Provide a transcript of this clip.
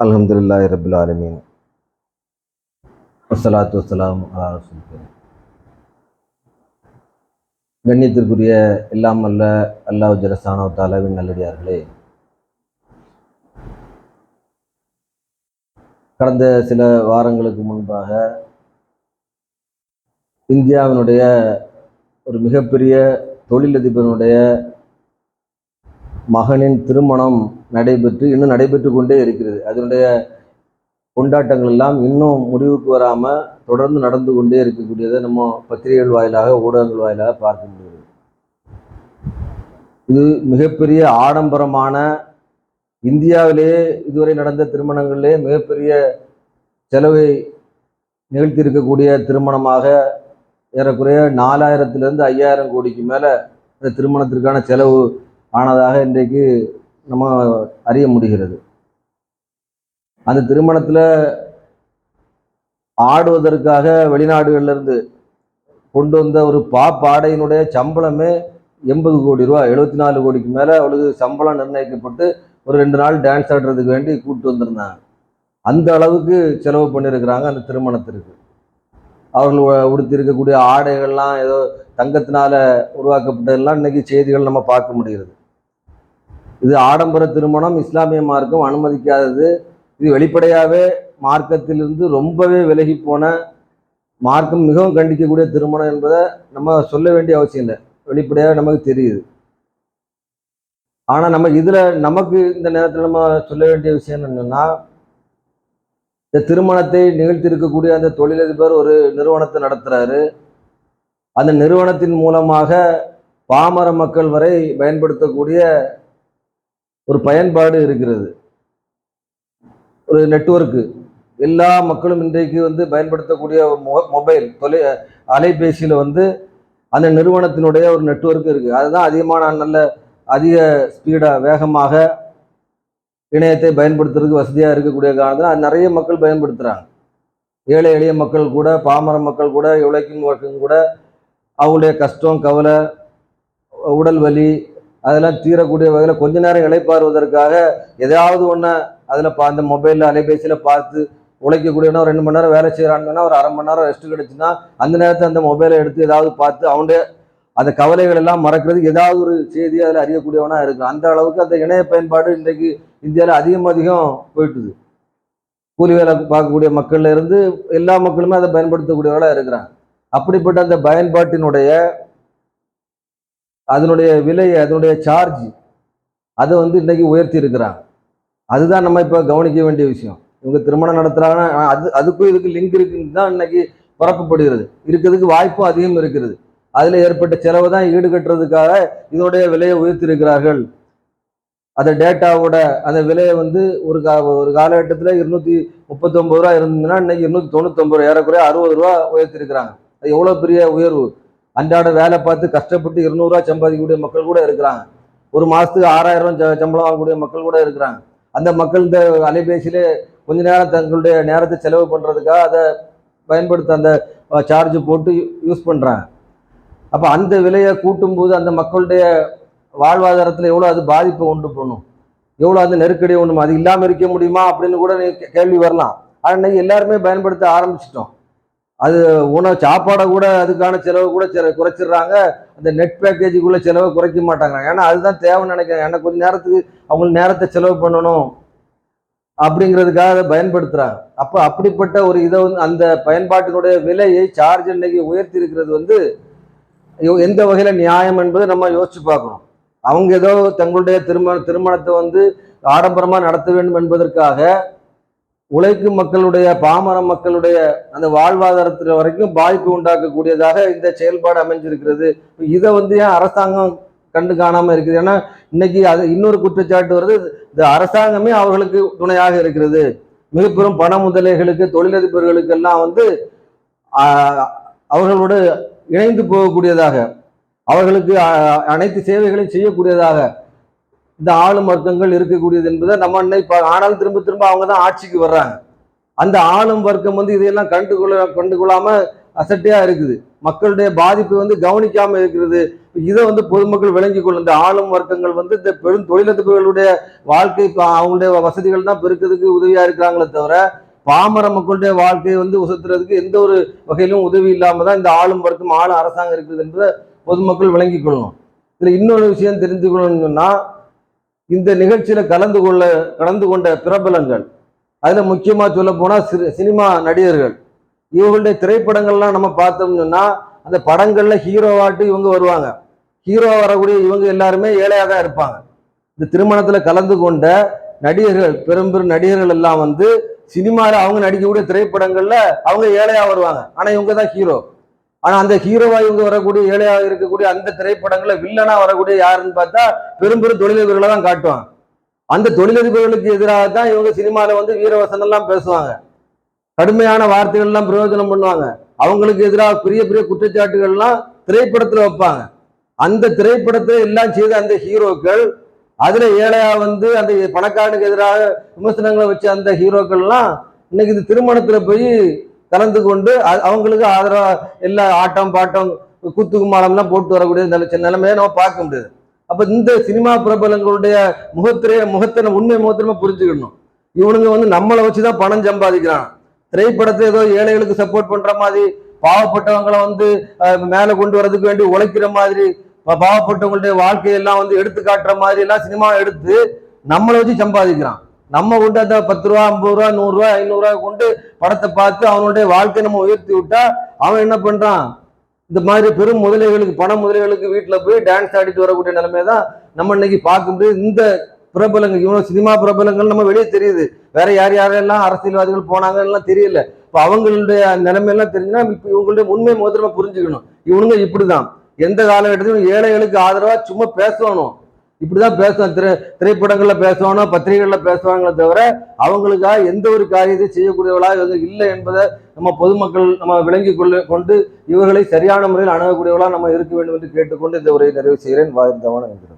அல்ஹம்துலில்லாஹி ரபுல் ஆலமீன். வசலாத்து வசலாம் கண்ணியத்திற்குரிய எல்லாம் அல்ல அல்லாஹ் ஜலசானோ தாலாவின் நல்லடியார்களே. கடந்த சில வாரங்களுக்கு முன்பாக இந்தியாவினுடைய ஒரு மிகப்பெரிய தொழிலதிபருடைய மகனின் திருமணம் நடைபெற்று இன்னும் நடைபெற்று கொண்டே இருக்கிறது. அதனுடைய கொண்டாட்டங்கள் எல்லாம் இன்னும் முடிவுக்கு வராமல் தொடர்ந்து நடந்து கொண்டே இருக்கக்கூடியதை நம்ம பத்திரிகைகள் வாயிலாக ஊடகங்கள் வாயிலாக பார்க்க முடியுது இது மிகப்பெரிய ஆடம்பரமான இந்தியாவிலேயே இதுவரை நடந்த திருமணங்களிலே மிகப்பெரிய செலவை நிகழ்த்தியிருக்கக்கூடிய திருமணமாக ஏறக்குறைய நாலாயிரத்துலேருந்து ஐயாயிரம் கோடிக்கு மேலே இந்த திருமணத்திற்கான செலவு ஆனதாக இன்றைக்கு நம்ம அறிய முடிகிறது. அந்த திருமணத்தில் ஆடுவதற்காக வெளிநாடுகளிலிருந்து கொண்டு வந்த ஒரு பா பாடையினுடைய சம்பளமே எண்பது கோடி ரூபா எழுபத்தி நாலு கோடிக்கு மேலே அவளுக்கு சம்பளம் நிர்ணயிக்கப்பட்டு ஒரு ரெண்டு நாள் டான்ஸ் ஆடுறதுக்கு வேண்டி கூப்பிட்டு வந்திருந்தாங்க. அந்த அளவுக்கு செலவு பண்ணியிருக்கிறாங்க அந்த திருமணத்திற்கு. அவர்கள் உடுத்திருக்கக்கூடிய ஆடைகள்லாம் ஏதோ தங்கத்தினால உருவாக்கப்பட்டதெல்லாம் இன்னைக்கு செய்திகள் நம்ம பார்க்க முடிகிறது. இது ஆடம்பர திருமணம் இஸ்லாமிய மார்க்கம் அனுமதிக்காதது. இது வெளிப்படையாகவே மார்க்கத்திலிருந்து ரொம்பவே விலகி போன மார்க்கம் மிகவும் கண்டிக்கக்கூடிய திருமணம் என்பதை நம்ம சொல்ல வேண்டிய அவசியம் இல்லை. வெளிப்படையாக நமக்கு தெரியுது. ஆனால் நம்ம இதில் நமக்கு இந்த நேரத்தில் நம்ம சொல்ல வேண்டிய விஷயம் என்னென்னா இந்த திருமணத்தை நிகழ்த்திருக்கக்கூடிய அந்த தொழிலதிபர் ஒரு நிறுவனத்தை நடத்துகிறாரு அந்த நிறுவனத்தின் மூலமாக பாமர மக்கள் வரை பயன்படுத்தக்கூடிய ஒரு பயன்பாடு இருக்கிறது. ஒரு நெட்ஒர்க்கு எல்லா மக்களும் இன்றைக்கு வந்து பயன்படுத்தக்கூடிய ஒரு மொ- மொபைல் தொலை அலைபேசியில் வந்து அந்த நிறுவனத்தினுடைய ஒரு நெட்வொர்க் இருக்குது அதுதான் அதிகமான நல்ல அதிக ஸ்பீடாக வேகமாக இணையத்தை பயன்படுத்துறதுக்கு வசதியாக இருக்கக்கூடிய காரணத்தில் அது நிறைய மக்கள் பயன்படுத்துகிறாங்க ஏழை எளிய மக்கள் கூட பாமர மக்கள் கூட உழைக்கும் மக்கள் கூட அவங்களுடைய கஷ்டம் கவலை உடல் வலி அதெல்லாம் தீரக்கூடிய வகையில் கொஞ்ச நேரம் இழைப்பாருவதற்காக எதாவது ஒன்று அதில் பா அந்த மொபைலில் அலைபேசியில் பார்த்து உழைக்கக்கூடியவனா ஒரு ரெண்டு மணி நேரம் வேலை செய்கிறாங்கன்னா ஒரு அரை மணி நேரம் ரெஸ்ட் கிடச்சுன்னா அந்த நேரத்தை அந்த மொபைலை எடுத்து ஏதாவது பார்த்து அவனுடைய அந்த கவலைகள் எல்லாம் மறக்கிறதுக்கு ஏதாவது ஒரு செய்தி அதில் அறியக்கூடியவனாக இருக்கும் அந்த அளவுக்கு அந்த இணைய பயன்பாடு இன்றைக்கு இந்தியாவில் அதிகம் அதிகம் போயிட்டுது. கூலி வேலை பார்க்கக்கூடிய மக்கள்ல இருந்து எல்லா மக்களுமே அதை பயன்படுத்தக்கூடியவர்களாக இருக்கிறாங்க. அப்படிப்பட்ட அந்த பயன்பாட்டினுடைய அதனுடைய விலை அதனுடைய சார்ஜ் அதை வந்து இன்றைக்கி உயர்த்தி இருக்கிறாங்க அதுதான் நம்ம இப்போ கவனிக்க வேண்டிய விஷயம். இவங்க திருமணம் நடத்துகிறாங்கன்னா அது அதுக்கும் இதுக்கு லிங்க் இருக்குன்னு தான் இன்னைக்கு பரப்பப்படுகிறது. இருக்கிறதுக்கு வாய்ப்பும் அதிகம் இருக்கிறது. அதில் ஏற்பட்ட செலவு தான் ஈடுகட்டுறதுக்காக இதனுடைய விலையை உயர்த்தியிருக்கிறார்கள். அந்த டேட்டாவோட அந்த விலையை வந்து ஒரு கா ஒரு காலகட்டத்தில் இருநூத்தி முப்பத்தொம்பது ரூபா இருந்ததுன்னா இன்னைக்கு இருநூத்தி தொண்ணூத்தொம்பது ரூபா ஏறக்குறைய அறுபது ரூபா உயர்த்திருக்கிறாங்க அது எவ்வளோ பெரிய உயர்வு? அன்றாட வேலை பார்த்து கஷ்டப்பட்டு இருநூறுவா சம்பாதிக்கக்கூடிய மக்கள் கூட இருக்கிறாங்க. ஒரு மாதத்துக்கு ஆறாயிரம் ச- சம்பளம் வாங்கக்கூடிய மக்கள் கூட இருக்கிறாங்க. அந்த மக்கள் இந்த அலைபேசியிலே கொஞ்ச நேரம் தங்களுடைய நேரத்தை செலவு பண்ணுறதுக்காக அதை பயன்படுத்த அந்த சார்ஜ் போட்டு யூஸ் பண்ணுறாங்க அப்போ அந்த விலையை கூட்டும்போது அந்த மக்களுடைய வாழ்வாதாரத்தில் எவ்வளோ அது பாதிப்பை உண்டு பண்ணும்? எவ்வளோ அது நெருக்கடியை உண்டு அது இல்லாமல் இருக்க முடியுமா அப்படின்னு கூட நீ கே- கேள்வி வரலாம். ஆனால் இன்னைக்கு எல்லாருமே பயன்படுத்த ஆரம்பிச்சிட்டோம். அது உணவு சாப்பாடை கூட அதுக்கான செலவு கூட செல- குறைச்சிடுறாங்க. அந்த நெட் பேக்கேஜுக்குள்ள செலவை குறைக்க மாட்டாங்க ஏன்னா அதுதான் தேவைன்னு நினைக்கிறேன் ஏன்னா கொஞ்சம் நேரத்துக்கு அவங்களுக்கு நேரத்தை செலவு பண்ணணும் அப்படிங்கிறதுக்காக அதை பயன்படுத்துகிறாங்க அப்போ அப்படிப்பட்ட ஒரு இதை வந்து அந்த பயன்பாட்டினுடைய விலையை சார்ஜ் இன்னைக்கு உயர்த்தி இருக்கிறது வந்து எந்த வகையில் நியாயம் என்பதை நம்ம யோசிச்சு பார்க்கணும். அவங்க ஏதோ தங்களுடைய திருமண திருமணத்தை வந்து ஆடம்பரமாக நடத்த வேண்டும் என்பதற்காக உழைக்கும் மக்களுடைய பாமர மக்களுடைய அந்த வாழ்வாதாரத்தில் வரைக்கும் பாதிப்பு உண்டாக்கக்கூடியதாக இந்த செயல்பாடு அமைஞ்சிருக்கிறது. இதை வந்து ஏன் அரசாங்கம் கண்டு காணாம இருக்குது? ஏன்னா இன்னைக்கு அது இன்னொரு குற்றச்சாட்டு வருது. இந்த அரசாங்கமே அவர்களுக்கு துணையாக இருக்கிறது. மிகப்பெரும் பண முதலைகளுக்கு தொழிலதிபர்களுக்கு எல்லாம் வந்து அவர்களோடு இணைந்து போகக்கூடியதாக அவர்களுக்கு அனைத்து சேவைகளையும் செய்யக்கூடியதாக இந்த ஆளும் வர்க்கங்கள் இருக்கக்கூடியது என்பதை நம்ம இன்னைக்கு ஆனாலும் திரும்ப திரும்ப அவங்க தான் ஆட்சிக்கு வர்றாங்க. அந்த ஆளும் வர்க்கம் வந்து இதையெல்லாம் கண்டுகொள்ள கண்டுகொள்ளாம அசட்டையா இருக்குது. மக்களுடைய பாதிப்பு வந்து கவனிக்காம இருக்கிறது. இதை வந்து பொதுமக்கள் விளங்கி கொள்ளும் இந்த ஆளும் வர்க்கங்கள் வந்து இந்த பெரும் தொழிலதிபர்களுடைய வாழ்க்கை அவங்களுடைய வசதிகள் தான் பெருக்கிறதுக்கு உதவியா இருக்கிறாங்களே தவிர பாமர மக்களுடைய வாழ்க்கையை வந்து உசத்துறதுக்கு எந்த ஒரு வகையிலும் உதவி இல்லாம தான் இந்த ஆளும் வர்க்கம் ஆளும் அரசாங்கம் இருக்குது என்பதை பொதுமக்கள் விளங்கி கொள்ளணும். இதுல இன்னொரு விஷயம் தெரிந்து கொள்ளணும்னா இந்த நிகழ்ச்சியில் கலந்து கொள்ள கலந்து கொண்ட பிரபலங்கள் அதில் முக்கியமாக சொல்ல போனால் சிறு- சினிமா நடிகர்கள். இவங்களுடைய திரைப்படங்கள்லாம் நம்ம பார்த்தோம்னா அந்த படங்களில் ஹீரோவாட்டு இவங்க வருவாங்க. ஹீரோ வரக்கூடிய இவங்க எல்லாருமே ஏழையாக தான் இருப்பாங்க. இந்த திருமணத்தில் கலந்து கொண்ட நடிகர்கள் பெரும்பெரும் நடிகர்கள் எல்லாம் வந்து சினிமாவில் அவங்க நடிக்கக்கூடிய திரைப்படங்களில் அவங்க ஏழையாக வருவாங்க. ஆனால் இவங்க தான் ஹீரோ ஆனா அந்த ஹீரோவா இவங்க வரக்கூடிய ஏழையா இருக்கக்கூடிய அந்த திரைப்படங்களை வில்லனா வரக்கூடிய யாருன்னு பார்த்தா பெரும்பெரும் தொழிலதிபர்களை தான் காட்டுவாங்க. அந்த தொழிலதிபர்களுக்கு எதிராக தான் இவங்க சினிமாவில் வந்து வீரவசனம் எல்லாம் பேசுவாங்க. கடுமையான வார்த்தைகள் எல்லாம் பிரயோஜனம் பண்ணுவாங்க. அவங்களுக்கு எதிராக பெரிய பெரிய குற்றச்சாட்டுகள்லாம் திரைப்படத்தில் வைப்பாங்க. அந்த திரைப்படத்தை எல்லாம் செய்த அந்த ஹீரோக்கள் அதில் ஏழையா வந்து அந்த பணக்காரனுக்கு எதிராக விமர்சனங்களை வச்ச அந்த ஹீரோக்கள்லாம் இன்னைக்கு இந்த திருமணத்தில் போய் கலந்து கொண்டு அவங்களுக்கு ஆதரவா எல்லா ஆட்டம் பாட்டம் குத்துக்குமாலம்லாம் போட்டு வரக்கூடிய நில நிலைமையை நம்ம பார்க்க முடியாது. அப்ப இந்த சினிமா பிரபலங்களுடைய முகத்திரைய முகத்தை நம்ம உண்மை முகத்திரமா புரிஞ்சுக்கணும். இவனுங்க வந்து நம்மளை வச்சுதான் பணம் சம்பாதிக்கிறான். திரைப்படத்தை ஏதோ ஏழைகளுக்கு சப்போர்ட் பண்ற மாதிரி பாவப்பட்டவங்களை வந்து மேல கொண்டு வரதுக்கு வேண்டி உழைக்கிற மாதிரி பாவப்பட்டவங்களுடைய வாழ்க்கையெல்லாம் வந்து எடுத்து காட்டுற மாதிரி எல்லாம் சினிமா எடுத்து நம்மளை வச்சு சம்பாதிக்கிறான். நம்ம கொண்டு அந்த பத்து ரூபா ஐம்பது ரூபா நூறுரூவா ஐநூறுரூவா கொண்டு படத்தை பார்த்து அவனுடைய வாழ்க்கையை நம்ம உயர்த்தி விட்டா அவன் என்ன பண்ணுறான் இந்த மாதிரி பெரும் முதலைகளுக்கு பண முதலைகளுக்கு வீட்டில் போய் டான்ஸ் ஆடிட்டு வரக்கூடிய நிலைமை தான் நம்ம இன்னைக்கு பார்க்க முடியுது. இந்த பிரபலங்கள் இவங்க சினிமா பிரபலங்கள் நம்ம வெளியே தெரியுது. வேற யார் யாரெல்லாம் அரசியல்வாதிகள் போனாங்க எல்லாம் தெரியல. இப்போ அவங்களுடைய நிலைமையெல்லாம் தெரிஞ்சுன்னா இப்போ இவங்களுடைய உண்மை முதல்ல புரிஞ்சுக்கணும். இவனுங்க இப்படிதான். எந்த காலகட்டத்திலும் ஏழைகளுக்கு ஆதரவாக சும்மா பேசணும். இப்படிதான் பேசுவோம் திரை திரைப்படங்கள்ல பேசுவானோ பத்திரிகைகள்ல பேசுவாங்களே தவிர அவங்களுக்காக எந்த ஒரு காரியத்தை செய்யக்கூடியவளா இவங்க இல்லை என்பதை நம்ம பொதுமக்கள் நம்ம விளங்கி கொள்ள கொண்டு இவர்களை சரியான முறையில் அணுகக்கூடியவளா நம்ம இருக்க வேண்டும் என்று கேட்டுக்கொண்டு இந்த உரையை நிறைவு செய்கிறேன். வாழ்ந்தவன என்கிறேன்